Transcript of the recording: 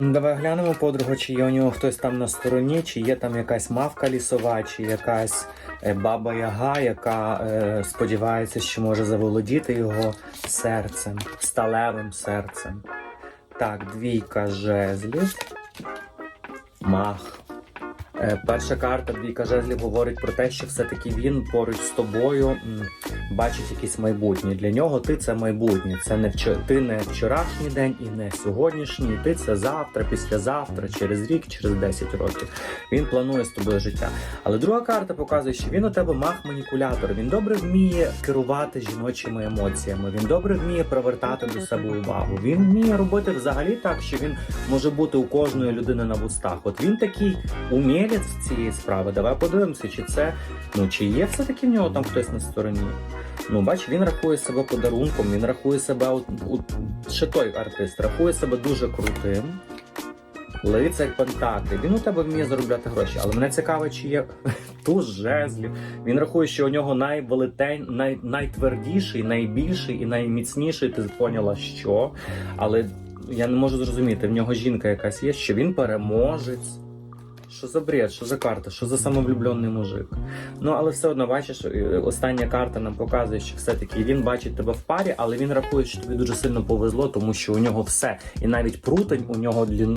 Ну, Давай глянемо, подруга, чи є у нього хтось там на стороні, чи є там якась мавка лісова, чи якась е, баба Яга, яка е, сподівається, що може заволодіти його серцем, сталевим серцем. Так, двійка жезлів. Мах. Е, Перша карта двійка жезлів говорить про те, що все-таки він поруч з тобою бачить якесь майбутнє. Для нього ти це майбутнє. Це не вчо... ти не вчорашній день і не сьогоднішній. Ти це завтра, післязавтра, через рік, через 10 років. Він планує з тобою життя. Але друга карта показує, що він у тебе мах-маніпулятор. Він добре вміє керувати жіночими емоціями. Він добре вміє привертати до себе увагу. Він вміє робити взагалі так, що він може бути у кожної людини на вустах. От він такий умілець цієї справи. Давай подивимося, чи це ну чи є все таки в нього там хтось на стороні. Ну, бач, він рахує себе подарунком, він рахує себе от, от, ще той артист, рахує себе дуже крутим. Лицар Пентаклі. Він у тебе вміє заробляти гроші, але мене цікаво, чи є туз жезлів. Він рахує, що у нього найвелетень, най, найтвердіший, найбільший і найміцніший. Ти поняла, що. Але я не можу зрозуміти, в нього жінка якась є, що він переможець. Що за бред, що за карта, що за самовлюблений мужик. Ну але все одно бачиш, е, остання карта нам показує, що все-таки він бачить тебе в парі, але він рахує, що тобі дуже сильно повезло, тому що у нього все. І навіть прутень у нього длін